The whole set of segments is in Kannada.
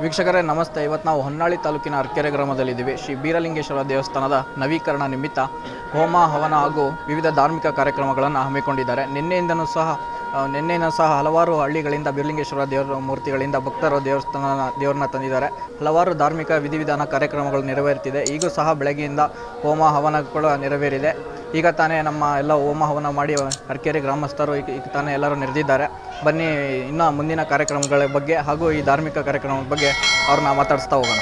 ವೀಕ್ಷಕರೇ, ನಮಸ್ತೆ. ಇವತ್ತು ನಾವು ಹೊನ್ನಾಳಿ ತಾಲೂಕಿನ ಅರ್ಕೆರೆ ಗ್ರಾಮದಲ್ಲಿದ್ದೀವಿ. ಶ್ರೀ ಬೀರಲಿಂಗೇಶ್ವರ ದೇವಸ್ಥಾನದ ನವೀಕರಣ ನಿಮಿತ್ತ ಹೋಮ, ಹವನ ಹಾಗೂ ವಿವಿಧ ಧಾರ್ಮಿಕ ಕಾರ್ಯಕ್ರಮಗಳನ್ನು ಹಮ್ಮಿಕೊಂಡಿದ್ದಾರೆ. ನಿನ್ನೆಯಿಂದನೂ ಸಹ ಆ, ನಿನ್ನೆಯಿಂದ ಸಹ ಹಲವಾರು ಹಳ್ಳಿಗಳಿಂದ ಬಿರ್ಲಿಂಗೇಶ್ವರ ದೇವರ ಮೂರ್ತಿಗಳಿಂದ ಭಕ್ತರು ದೇವಸ್ಥಾನ ದೇವರನ್ನ ತಂದಿದ್ದಾರೆ. ಹಲವಾರು ಧಾರ್ಮಿಕ ವಿಧಿವಿಧಾನ ಕಾರ್ಯಕ್ರಮಗಳು ನೆರವೇರುತ್ತಿದೆ ಈಗೂ ಸಹ ಬೆಳಗ್ಗೆಯಿಂದ ಹೋಮ ಹವನಗಳು ನೆರವೇರಿದೆ. ಈಗ ತಾನೇ ನಮ್ಮ ಎಲ್ಲ ಹೋಮ ಹವನ ಮಾಡಿ ಅರ್ಕೇರಿ ಗ್ರಾಮಸ್ಥರು ಈಗ ತಾನೇ ಎಲ್ಲರೂ ನೆರೆದಿದ್ದಾರೆ. ಬನ್ನಿ ಇನ್ನು ಮುಂದಿನ ಕಾರ್ಯಕ್ರಮಗಳ ಬಗ್ಗೆ ಹಾಗೂ ಈ ಧಾರ್ಮಿಕ ಕಾರ್ಯಕ್ರಮದ ಬಗ್ಗೆ ಅವ್ರನ್ನ ಮಾತಾಡಿಸ್ತಾ ಹೋಗೋಣ.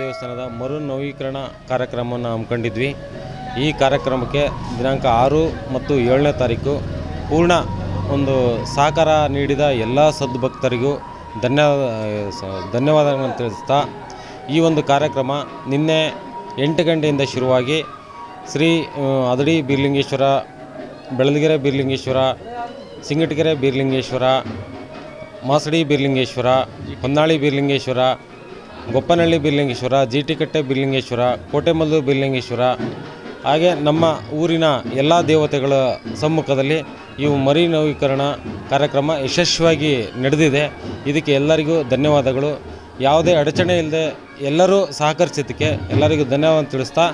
ದೇವಸ್ಥಾನದ ಮರು ನವೀಕರಣ ಕಾರ್ಯಕ್ರಮವನ್ನು ಹಮ್ಮಿಕೊಂಡಿದ್ವಿ ಈ ಕಾರ್ಯಕ್ರಮಕ್ಕೆ ದಿನಾಂಕ ಆರು ಮತ್ತು ಏಳನೇ ತಾರೀಕು ಪೂರ್ಣ ಒಂದು ಸಹಕಾರ ನೀಡಿದ ಎಲ್ಲ ಸದ್ಭಕ್ತರಿಗೂ ಧನ್ಯವಾದ ಧನ್ಯವಾದಗಳನ್ನು ತಿಳಿಸ್ತಾ ಈ ಒಂದು ಕಾರ್ಯಕ್ರಮ ನಿನ್ನೆ ಎಂಟು ಗಂಟೆಯಿಂದ ಶುರುವಾಗಿ ಶ್ರೀ ಅದಡಿ ಬೀರ್ಲಿಂಗೇಶ್ವರ ಬೆಳದಗೆರೆ ಬೀರ್ಲಿಂಗೇಶ್ವರ, ಸಿಂಗಟಗೆರೆ ಬೀರ್ಲಿಂಗೇಶ್ವರ, ಮಾಸಡಿ ಬೀರ್ಲಿಂಗೇಶ್ವರ, ಹೊನ್ನಾಳಿ ಬೀರ್ಲಿಂಗೇಶ್ವರ, ಗೊಪ್ಪನಹಳ್ಳಿ ಬೀರ್ಲಿಂಗೇಶ್ವರ, ಜಿಟಿಕಟ್ಟೆ ಬೀರ್ಲಿಂಗೇಶ್ವರ ಕೋಟೆಮಲ್ಲು ಬೀರ್ಲಿಂಗೇಶ್ವರ ಹಾಗೆ ನಮ್ಮ ಊರಿನ ಎಲ್ಲ ದೇವತೆಗಳ ಸಮ್ಮುಖದಲ್ಲಿ ಇವು ಮರಿ ನವೀಕರಣ ಕಾರ್ಯಕ್ರಮ ಯಶಸ್ವಿಯಾಗಿ ನಡೆದಿದೆ. ಇದಕ್ಕೆ ಎಲ್ಲರಿಗೂ ಧನ್ಯವಾದಗಳು. ಯಾವುದೇ ಅಡಚಣೆ ಇಲ್ಲದೆ ಎಲ್ಲರೂ ಸಹಕರಿಸಿದ್ದಕ್ಕೆ ಎಲ್ಲರಿಗೂ ಧನ್ಯವಾದ ತಿಳಿಸ್ತಾ,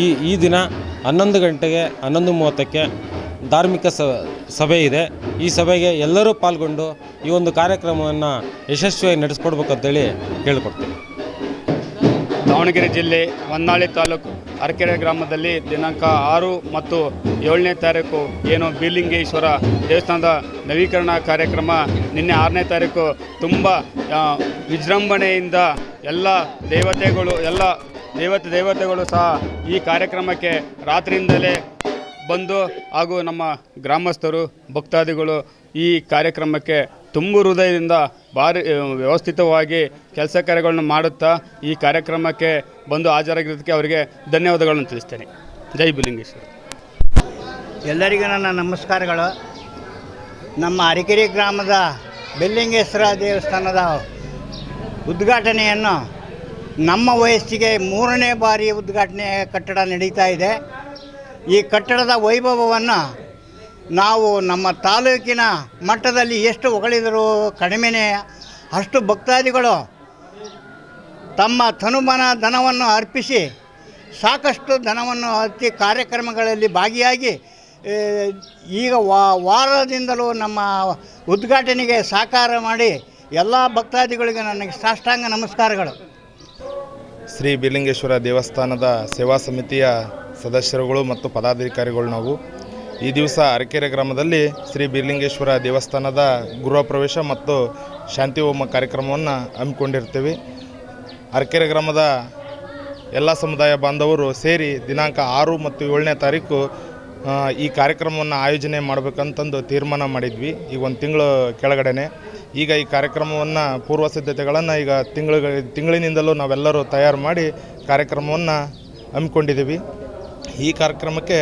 ಈ ಈ ದಿನ ಹನ್ನೊಂದು ಗಂಟೆಗೆ ಹನ್ನೊಂದು ಮೂವತ್ತಕ್ಕೆ ಧಾರ್ಮಿಕ ಸಭೆ ಇದೆ. ಈ ಸಭೆಗೆ ಎಲ್ಲರೂ ಪಾಲ್ಗೊಂಡು ಈ ಒಂದು ಕಾರ್ಯಕ್ರಮವನ್ನು ಯಶಸ್ವಿಯಾಗಿ ನಡೆಸ್ಕೊಡ್ಬೇಕಂತೇಳಿ ಕೇಳಿಕೊಡ್ತೀನಿ. ದಾವಣಗೆರೆ ಜಿಲ್ಲೆ ಹೊನ್ನಾಳಿ ತಾಲೂಕು ಅರಕೆರೆ ಗ್ರಾಮದಲ್ಲಿ ದಿನಾಂಕ ಆರು ಮತ್ತು ಏಳನೇ ತಾರೀಕು ಏನು ಬೀಲಿಂಗೇಶ್ವರ ದೇವಸ್ಥಾನದ ನವೀಕರಣ ಕಾರ್ಯಕ್ರಮ. ನಿನ್ನೆ ಆರನೇ ತಾರೀಕು ತುಂಬ ವಿಜೃಂಭಣೆಯಿಂದ ಎಲ್ಲ ದೇವತೆಗಳು, ಎಲ್ಲ ದೇವತೆ ದೇವತೆಗಳು ಸಹ ಈ ಕಾರ್ಯಕ್ರಮಕ್ಕೆ ರಾತ್ರಿಯಿಂದಲೇ ಬಂದು ಹಾಗೂ ನಮ್ಮ ಗ್ರಾಮಸ್ಥರು, ಭಕ್ತಾದಿಗಳು ಈ ಕಾರ್ಯಕ್ರಮಕ್ಕೆ ತುಂಬು ಹೃದಯದಿಂದ ಭಾರಿ ವ್ಯವಸ್ಥಿತವಾಗಿ ಕೆಲಸ ಕಾರ್ಯಗಳನ್ನು ಮಾಡುತ್ತಾ ಈ ಕಾರ್ಯಕ್ರಮಕ್ಕೆ ಬಂದು ಹಾಜರಾಗಿರೋದಕ್ಕೆ ಅವರಿಗೆ ಧನ್ಯವಾದಗಳನ್ನು ತಿಳಿಸ್ತೇನೆ. ಜೈ ಬಿಲಿಂಗೇಶ್ವರ. ಎಲ್ಲರಿಗೂ ನನ್ನ ನಮಸ್ಕಾರಗಳು. ನಮ್ಮ ಅರಿಕೆರೆ ಗ್ರಾಮದ ಬೆಲ್ಲಿಂಗೇಶ್ವರ ದೇವಸ್ಥಾನದ ಉದ್ಘಾಟನೆಯನ್ನು ನಮ್ಮ ವಯಸ್ಸಿಗೆ ಮೂರನೇ ಬಾರಿ ಉದ್ಘಾಟನೆ ಕಟ್ಟಡ ನಡೀತಾ ಇದೆ. ಈ ಕಟ್ಟಡದ ವೈಭವವನ್ನು ನಾವು ನಮ್ಮ ತಾಲೂಕಿನ ಮಟ್ಟದಲ್ಲಿ ಎಷ್ಟು ಹೊಗಳಿದರೂ ಕಡಿಮೆನೇ, ಅಷ್ಟು ಭಕ್ತಾದಿಗಳು ತಮ್ಮ ತನುಮನ ಧನವನ್ನು ಅರ್ಪಿಸಿ, ಸಾಕಷ್ಟು ಧನವನ್ನು ಹತ್ತಿ ಕಾರ್ಯಕ್ರಮಗಳಲ್ಲಿ ಭಾಗಿಯಾಗಿ ಈಗ ವಾರದಿಂದಲೂ ನಮ್ಮ ಉದ್ಘಾಟನೆಗೆ ಸಾಕಾರ ಮಾಡಿ ಎಲ್ಲ ಭಕ್ತಾದಿಗಳಿಗೆ ನನಗೆ ಸಾಷ್ಟಾಂಗ ನಮಸ್ಕಾರಗಳು. ಶ್ರೀ ಬಿಲಿಂಗೇಶ್ವರ ದೇವಸ್ಥಾನದ ಸೇವಾ ಸಮಿತಿಯ ಸದಸ್ಯರುಗಳು ಮತ್ತು ಪದಾಧಿಕಾರಿಗಳು ನಾವು ಈ ದಿವಸ ಅರಕೆರೆ ಗ್ರಾಮದಲ್ಲಿ ಶ್ರೀ ಬೀರ್ಲಿಂಗೇಶ್ವರ ದೇವಸ್ಥಾನದ ಗೃಹ ಪ್ರವೇಶ ಮತ್ತು ಶಾಂತಿ ಹೋಮ ಕಾರ್ಯಕ್ರಮವನ್ನು ಹಮ್ಮಿಕೊಂಡಿರ್ತೀವಿ. ಅರಕೆರೆ ಗ್ರಾಮದ ಎಲ್ಲ ಸಮುದಾಯ ಬಾಂಧವರು ಸೇರಿ ದಿನಾಂಕ ಆರು ಮತ್ತು ಏಳನೇ ತಾರೀಕು ಈ ಕಾರ್ಯಕ್ರಮವನ್ನು ಆಯೋಜನೆ ಮಾಡಬೇಕಂತಂದು ತೀರ್ಮಾನ ಮಾಡಿದ್ವಿ. ಈಗ ಒಂದು ತಿಂಗಳು ಕೆಳಗಡೆನೆ. ಈಗ ಈ ಕಾರ್ಯಕ್ರಮವನ್ನು ಪೂರ್ವ ಸಿದ್ಧತೆಗಳನ್ನು ಈಗ ತಿಂಗಳ ತಿಂಗಳಿನಿಂದಲೂ ನಾವೆಲ್ಲರೂ ತಯಾರು ಮಾಡಿ ಕಾರ್ಯಕ್ರಮವನ್ನು ಹಮ್ಮಿಕೊಂಡಿದ್ದೀವಿ. ಈ ಕಾರ್ಯಕ್ರಮಕ್ಕೆ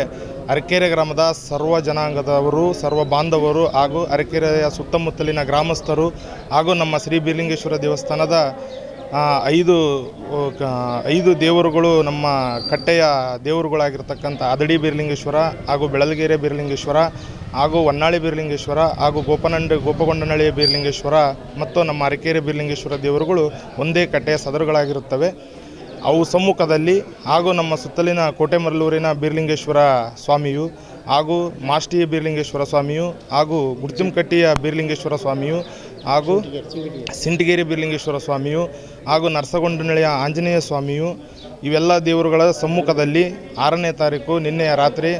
ಅರಕೆರೆ ಗ್ರಾಮದ ಸರ್ವ ಜನಾಂಗದವರು, ಸರ್ವ ಬಾಂಧವರು ಹಾಗೂ ಅರಕೆರೆಯ ಸುತ್ತಮುತ್ತಲಿನ ಗ್ರಾಮಸ್ಥರು ಹಾಗೂ ನಮ್ಮ ಶ್ರೀ ಬೀರ್ಲಿಂಗೇಶ್ವರ ದೇವಸ್ಥಾನದ ಐದು ಐದು ದೇವರುಗಳು ನಮ್ಮ ಕಟ್ಟೆಯ ದೇವರುಗಳಾಗಿರ್ತಕ್ಕಂಥ ಅದಡಿ ಬೀರ್ಲಿಂಗೇಶ್ವರ ಹಾಗೂ ಬೆಳಲಗೆರೆ ಬೀರ್ಲಿಂಗೇಶ್ವರ ಹಾಗೂ ಹೊನ್ನಾಳಿ ಬೀರ್ಲಿಂಗೇಶ್ವರ ಹಾಗೂ ಗೋಪನಂಡ, ಗೋಪಗೊಂಡನಹಳ್ಳಿ ಬೀರ್ಲಿಂಗೇಶ್ವರ ಮತ್ತು ನಮ್ಮ ಅರಕೆರೆ ಬೀರ್ಲಿಂಗೇಶ್ವರ ದೇವರುಗಳು ಒಂದೇ ಕಟ್ಟೆಯ ಸದರುಗಳಾಗಿರುತ್ತವೆ. ಅವು ಸಮ್ಮುಖದಲ್ಲಿ ಹಾಗೂ ನಮ್ಮ ಸುತ್ತಲಿನ ಕೋಟೆಮರಲೂರಿನ ಬೀರ್ಲಿಂಗೇಶ್ವರ ಸ್ವಾಮಿಯು ಹಾಗೂ ಮಾಷ್ಟಿ ಬೀರ್ಲಿಂಗೇಶ್ವರ ಸ್ವಾಮಿಯು ಹಾಗೂ ಗುಡ್ತಿಮಕಟ್ಟಿಯ ಬೀರ್ಲಿಂಗೇಶ್ವರ ಸ್ವಾಮಿಯು ಹಾಗೂ ಸಿಂಟಗೇರಿ ಬೀರ್ಲಿಂಗೇಶ್ವರ ಸ್ವಾಮಿಯು ಹಾಗೂ ನರಸಗೊಂಡನಹಳ್ಳಿಯ ಆಂಜನೇಯ ಸ್ವಾಮಿಯು ಇವೆಲ್ಲ ದೇವರುಗಳ ಸಮ್ಮುಖದಲ್ಲಿ ಆರನೇ ತಾರೀಕು ನಿನ್ನೆಯ ರಾತ್ರಿ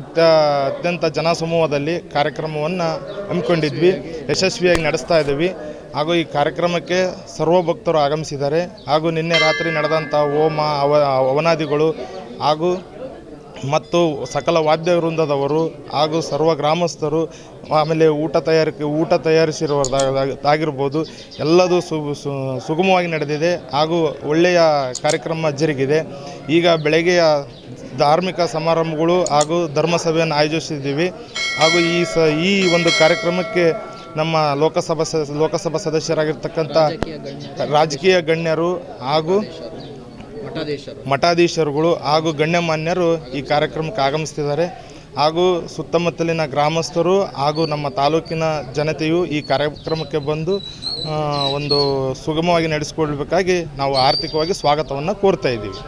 ಅತ್ಯ ಅತ್ಯಂತ ಜನಸಮೂಹದಲ್ಲಿ ಕಾರ್ಯಕ್ರಮವನ್ನು ಹಮ್ಮಿಕೊಂಡಿದ್ವಿ. ಯಶಸ್ವಿಯಾಗಿ ನಡೆಸ್ತಾ ಇದ್ದೀವಿ. ಹಾಗೂ ಈ ಕಾರ್ಯಕ್ರಮಕ್ಕೆ ಸರ್ವ ಭಕ್ತರು ಆಗಮಿಸಿದ್ದಾರೆ. ಹಾಗೂ ನಿನ್ನೆ ರಾತ್ರಿ ನಡೆದಂಥ ಹೋಮ, ಅವ ಹಾಗೂ ಮತ್ತು ಸಕಲ ವಾದ್ಯ ವೃಂದದವರು ಹಾಗೂ ಸರ್ವ ಗ್ರಾಮಸ್ಥರು ಆಮೇಲೆ ಊಟ ತಯಾರಿಕೆ, ಊಟ ತಯಾರಿಸಿರುವುದಾಗಿರ್ಬೋದು ಎಲ್ಲದೂ ಸುಗಮವಾಗಿ ನಡೆದಿದೆ ಹಾಗೂ ಒಳ್ಳೆಯ ಕಾರ್ಯಕ್ರಮ ಜರುಗಿದೆ. ಈಗ ಬೆಳಗ್ಗೆಯ ಧಾರ್ಮಿಕ ಸಮಾರಂಭಗಳು ಹಾಗೂ ಧರ್ಮಸಭೆಯನ್ನು ಆಯೋಜಿಸಿದ್ದೀವಿ. ಹಾಗೂ ಈ ಸ, ಈ ಒಂದು ಕಾರ್ಯಕ್ರಮಕ್ಕೆ ನಮ್ಮ ಲೋಕಸಭಾ ಲೋಕಸಭಾ ಸದಸ್ಯರಾಗಿರ್ತಕ್ಕಂಥ ರಾಜಕೀಯ ಗಣ್ಯರು ಹಾಗೂ ಮಠಾಧೀಶರು ಮಠಾಧೀಶರುಗಳು ಹಾಗೂ ಗಣ್ಯಮಾನ್ಯರು ಈ ಕಾರ್ಯಕ್ರಮಕ್ಕೆ ಆಗಮಿಸ್ತಿದ್ದಾರೆ. ಹಾಗೂ ಸುತ್ತಮುತ್ತಲಿನ ಗ್ರಾಮಸ್ಥರು ಹಾಗೂ ನಮ್ಮ ತಾಲೂಕಿನ ಜನತೆಯು ಈ ಕಾರ್ಯಕ್ರಮಕ್ಕೆ ಬಂದು ಒಂದು ಸುಗಮವಾಗಿ ನಡೆಸಿಕೊಳ್ಬೇಕಾಗಿ ನಾವು ಆರ್ಥಿಕವಾಗಿ ಸ್ವಾಗತವನ್ನು ಕೋರ್ತಾ ಇದ್ದೀವಿ.